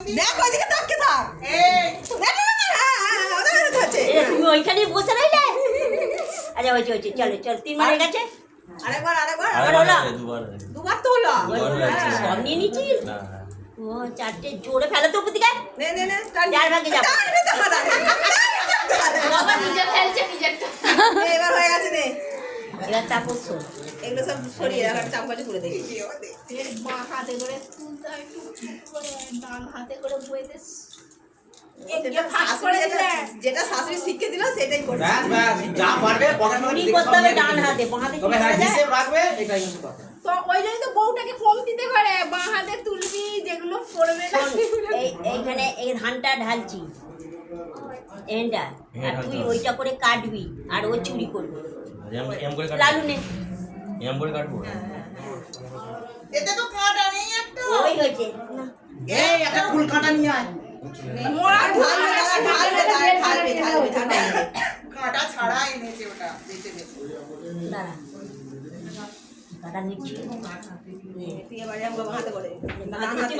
দেখ ওইদিকে তাকিয়ে থাক হ্যাঁ, হ্যাঁ, হ্যাঁ, কাছে তুমি ওইখানে বসে রইলে আচ্ছা হয়েছে হয়েছে চলো চলো তিন মারে গেছে আরেকবার আরেকবার আরেকবার। দুবার দুবার তো হলো। হ্যাঁ। সব নিয়ে নিচ্ছিস ও চারটে জোরে ফেলো তো নে নে নে ভাগে যাব। বাবা নিজে নিজেরটা নে, এবার হয়ে গেছে নে শোন। এগুলো সব সরিয়ে রাখার চামচাটি করে দেখি বাঁ হাতে করে একটু ডান হাতে করে বইতে যেটা যেটা- যেটা শাশুড়ি শিখে দিল সেটাই করবে ব্যাস ব্যাস যা পারবে পকেট চুরি মারি করতে হবে ডান হাতে বাঁ হাতে তবে চুরি করা যায়? হিসেব রাখবে এটাই কথা। তো ওই জন্যই তো বউটাকে কম দিতে পারে বাঁ হাতে তুলবি যেগুলো পড়বে এই এইখানে এই ধানটা ঢালছি। এন্ডা আর তুই ওইটা করে কাটবি আর ও চুরি করবে। এম এম করে লালু নে এম করে কাটবো? এতে তো কাঁটা নেই একটা। ওই হয়েছে। এই একটা ফুল কাটা নিয়ে আয়। মোড়া ঢালবে ঢালবে ঢালবে ঢালবে ঢালবে কাঁটা ছাড়া এনেছে ওটা বেছে বেছে দাঁড়া। কাটা নিচ্ছি। তুই এবার এরকম করে করে হাতে কাটে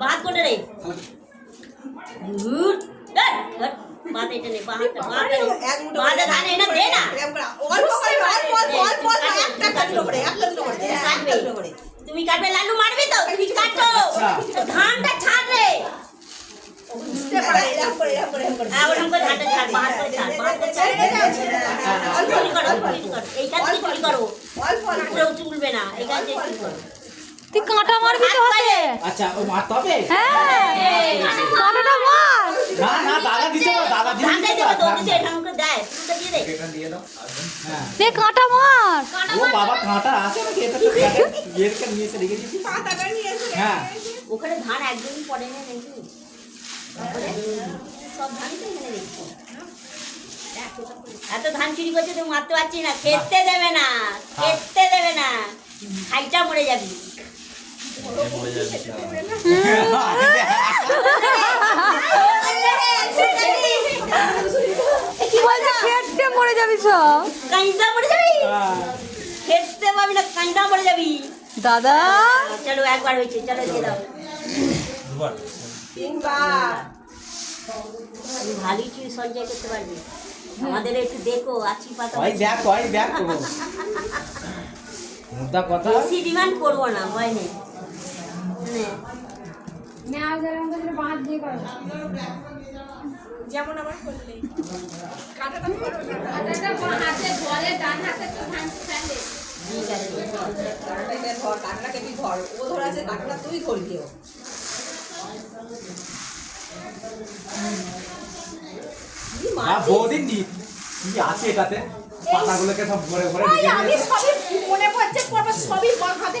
ভাত কোনটা? রে? ধর, বাদ এটা নে, বাদ, বাদ এটা নে। এক মুঠো বাদ করে ধান এনে দে না। এরকম করে, অল্প করে, অল্প, অল্প, অল্প, অল্প, একটা একটা দুটো করে, একটা দুটো করে, হ্যাঁ, একটা দুটো করে। তুমি কাটবে লালু মারবি তো তুমি কাটো ধানটা ছাড় রে বুঝতে পারে, এরকম করে, এরকম করে, এরকম করে। হ্যাঁ, ওরকম করে ধানটা ছাড়, বাদ করে ছাড়, বাদ করে ছাড়। ছেড়ে দাও, ছেড়ে দাও, হ্যাঁ, হ্যাঁ, অল্প, চুরি করো, অল্প, চুরি করো। এইখান থেকে চুরি করো। অল্প, অল্প। পুরো চুলবে না, এইখান থেকে চুরি করো। তুই কাঁটা মারবি তো হাতে? আচ্ছা ও মারতে হবে হ্যাঁ। কাঁটাটা মার। না না দাদা দিতে পারো দাদা দিতে ধানটা দিতে দেবে তো, পারো ওকে দিয়ে দে। এটা দাও হ্যাঁ তে কাঁটা মার। ও বাবা কাঁটা আছে নাকি? এটা তো কাঁটা এরকে নিয়ে এসে রেখে দিয়েছি। নিয়ে এসে হ্যাঁ। ওখানে ধান একদমই পড়ে না নাকি? তারপরে সব ধানই তো এখানে দেখছি এত ধান চুরি করছে তুমি মারতে পারছি না। খেতে দেবে না খেতে দেবে না। খাইটা মরে যাবে। কি বলছে খেটে মরে যাবি সব কাইন্দা মরে যাবি খেতে পাবি না কাইন্দা মরে যাবি দাদা চলো একবার হয়েছে চলো দিয়ে দাও দুবার তিনবার তুমি ভালোই চুরি সঞ্চয় করতে পারবি আমাদের একটু দেখো আছি পাতা ওই দেখ ওই দেখ মুদ্রা কথা বেশি ডিমান্ড করব না ভয় নেই নে। যেমন আমার করলে। কাঁটাটা করো হাতে ধরে ডান হাতে তো ধান ফেলে ঠিক আছে কাঁটাটা এনে ধর কাঁটাটাকে তুই ধর। ও ধরে আছে তুই ধরবি ও। কি না মারছিস? বৌদিন দি কি আছে এটাতে? পাতাগুলোকে সব ভরে ভরে আমি সবই মনে পড়ছে পড়বে সবই বাঁ হাতে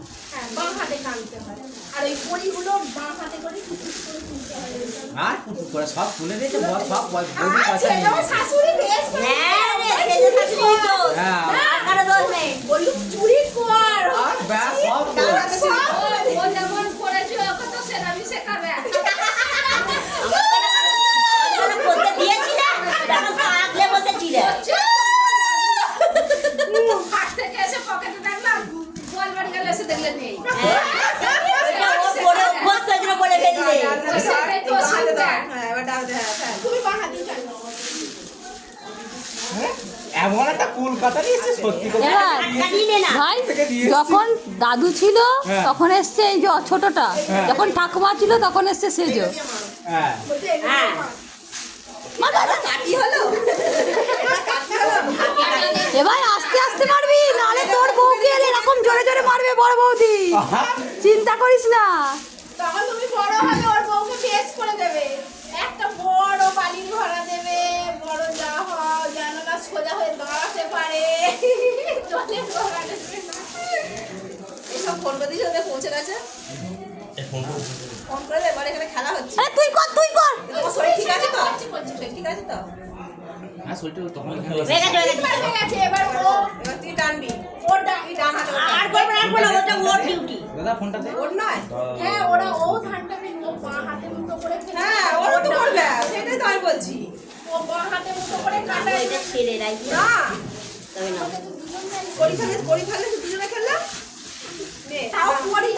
বাঁ হাতে টানতে হয় আর ওই কড়িগুলো বাঁ হাতে করে টুকটুক করে তুলতে হয় আর কুটুক করে সব তুলে দিয়েছে বল সব বল আর কাছে নিয়ে শাশুড়ি বেশ হ্যাঁ রে, শাশুড়ি তো। হ্যাঁ আর কারও দোষ নেই। বললু চুরি কর আর ব্যাস সব তো। ডান হাতে চুরি কর। ও যেমন করেছে ওকে তো সেরামি শেখাবে আমার কোনো করতে দিয়েছি না, তখন তো আগলে বসেছি রে। হাট থেকে এসে পকেটে রাখলাম বল বাড়ি গেলে এসে দেখলে নেই হ্যাঁ। ওইটা ও পরে অভ্যস্ত হয়েছিল বলে ফেললে। ডান হাতে ধর, সেটাই তো বাঁ হাতে ধর। অসুবিধা। হ্যাঁ, এবার ডান হাতে, হ্যাঁ, ফেল। তুমি বাঁ হাতেই জানো হ্যাঁ? এমন একটা নিয়েছে সত্যি। ভাই। যখন দাদু ছিল হ্যাঁ। তখন এসছে এই যে ছোটটা হ্যাঁ। যখন ঠাকুমা ছিল তখন এসছে সেজো হ্যাঁ? এবার আস্তে আস্তে মারবি নালে তোর বউকে এলে এরকম জোরে জোরে মারবে বড় বৌদি চিন্তা করিস না তখন তুমি বড় হলে ওর বউকে বেশ করে দেবে একটা বড় বালির ঘোড়া দেবে বড় যা হয় যেন না সোজা হয়ে দাঁড়াতে পারে জলের ঘোড়া দেবে না এসব ফোন করে দিয়েছে ওদের পৌঁছে গেছে? এই ফোন করে ফোন করে দে, এবার এখানে খেলা হচ্ছে। আরে তুই কর তুই কর। তোমার শরীর ঠিক আছে তো? শরীর ঠিক আছে তো? আর শরীরটা তখন হয়ে গেছে গেছে। গেছে এবার ও এবার তুই টানবি। ওর ডা- ডান হাতে আর করব আর করব ওটা ওর ডিউটি দাদা ফোনটা দে। ওর নয়? হ্যাঁ ওরা ও ধানটা বের হাতে মুঠো করে হ্যাঁ ওর তো করবে সেটাই তো আমি বলছি। ও বাঁ হাতে মুঠো করে কাটা এটা ছেড়ে রাখি না। তবে না। করি খেলে করি খেলে দুজনে খেললাম। 对，打玻璃